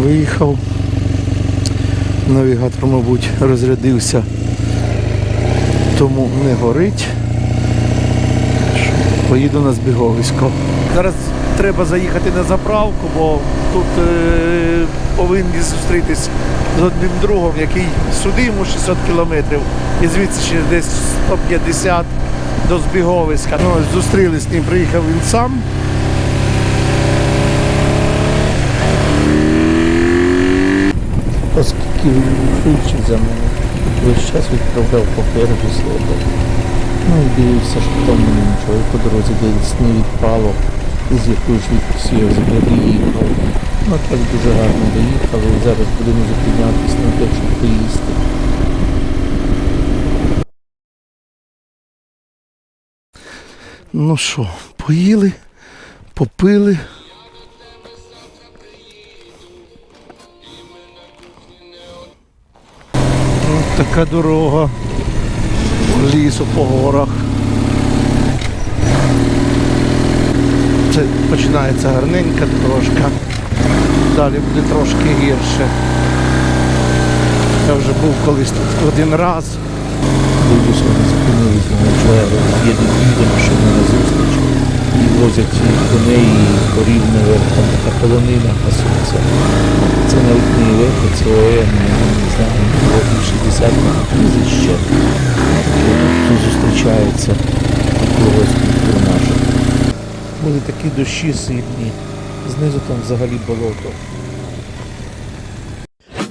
Виїхав. Навігатор, мабуть, розрядився, тому не горить. Поїду на збіговисько. Зараз треба заїхати на заправку, бо тут е, повинні зустрітись з одним другом, який сюди йому 600 кілометрів, і звідси ще десь 150 до збіговиська. Ну, зустрілись з ним, приїхав він сам. Оскільки він швидше за мене, весь час відправляв попереду себе. Ну і дивився, що там нічого, і по дорозі десь не відпало, з якою швидкістю я взагалі їхав. Ну так дуже гарно доїхали, і зараз будемо зупинятися на те, щоб поїсти. Ну що, поїли, попили. Така дорога лісу по горах. Це починається гарненька трошка. Далі буде трошки гірше. Я вже був колись тут один раз. Люди сьогодні зупинилися на джерело, їде машина на зустріч і возять коней і корів наверх, там така полонина пасується. Це навіть не ІВЕК, це ОМ, я не знаю, Зустрічається когось наших. Були такі дощі сильні, знизу там взагалі болото.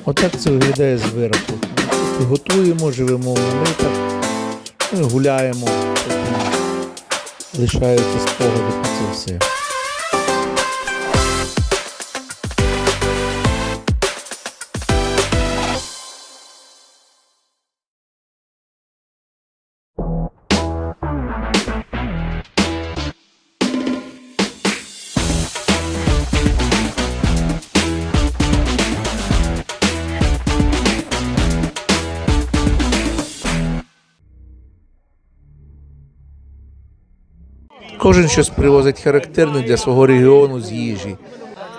Отак це виглядає зверху. Готуємо, живемо в ну гуляємо. Лишаються спогади про це все. Кожен щось привозить характерне для свого регіону з їжі,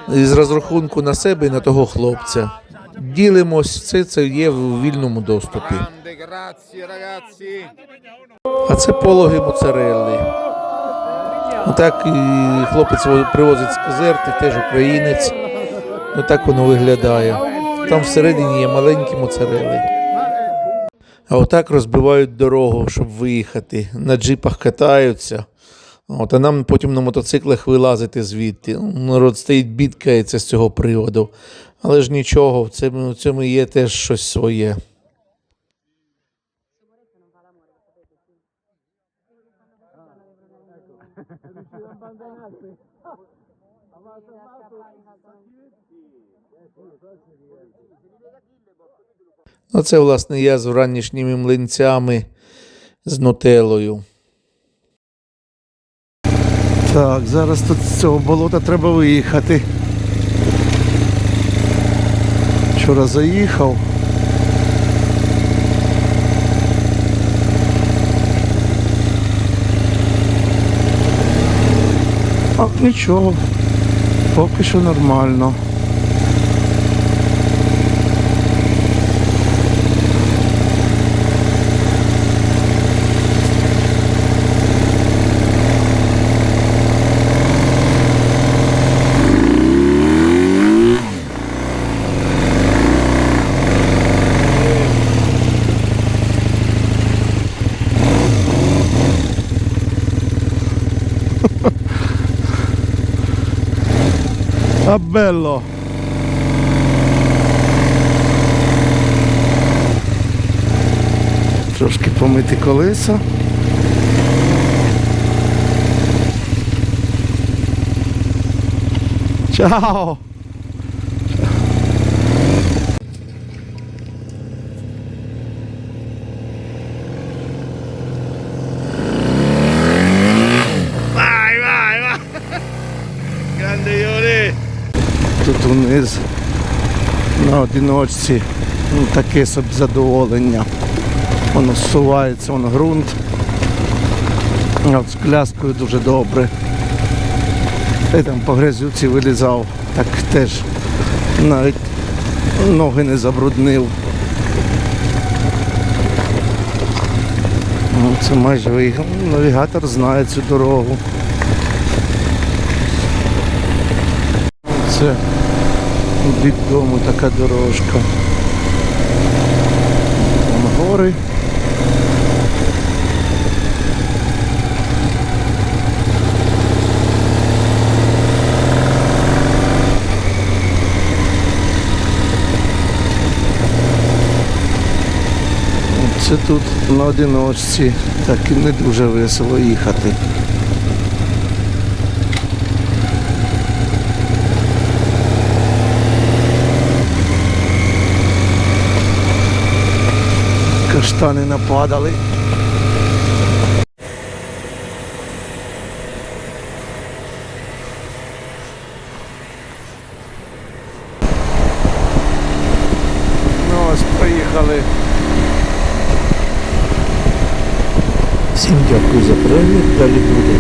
з розрахунку на себе і на того хлопця. Ділимось, все це є в вільному доступі. А це пологи моцарелли. Отак і хлопець привозить з Казерти, теж українець. Отак воно виглядає. Там всередині є маленькі моцарели. А отак розбивають дорогу, щоб виїхати. На джипах катаються. От, а нам потім на мотоциклах вилазити звідти. Народ стоїть, бідкається з цього приводу. Але ж нічого, в цьому, в цьому є теж щось своє. Оце, власне, я з вранішніми млинцями з нутелою. Так, зараз тут з цього болота треба виїхати. Вчора заїхав. А, нічого. Поки що нормально. А белло. Трошки помити колеса. Чао! Тут на одиночці ну, таке собі задоволення. Воно зсувається, воно ґрунт. От з пляскою дуже добре. Я там по грязюці вилізав, так теж Навіть ноги не забруднив. Ну, Це майже виїхав. Навігатор знає цю дорогу. Це бік дому така дорожка. Там гори. Це тут на одиночці так і не дуже весело їхати. Каштани нападали. Ну ось приїхали. Всім дякую за перегляд, далі буде.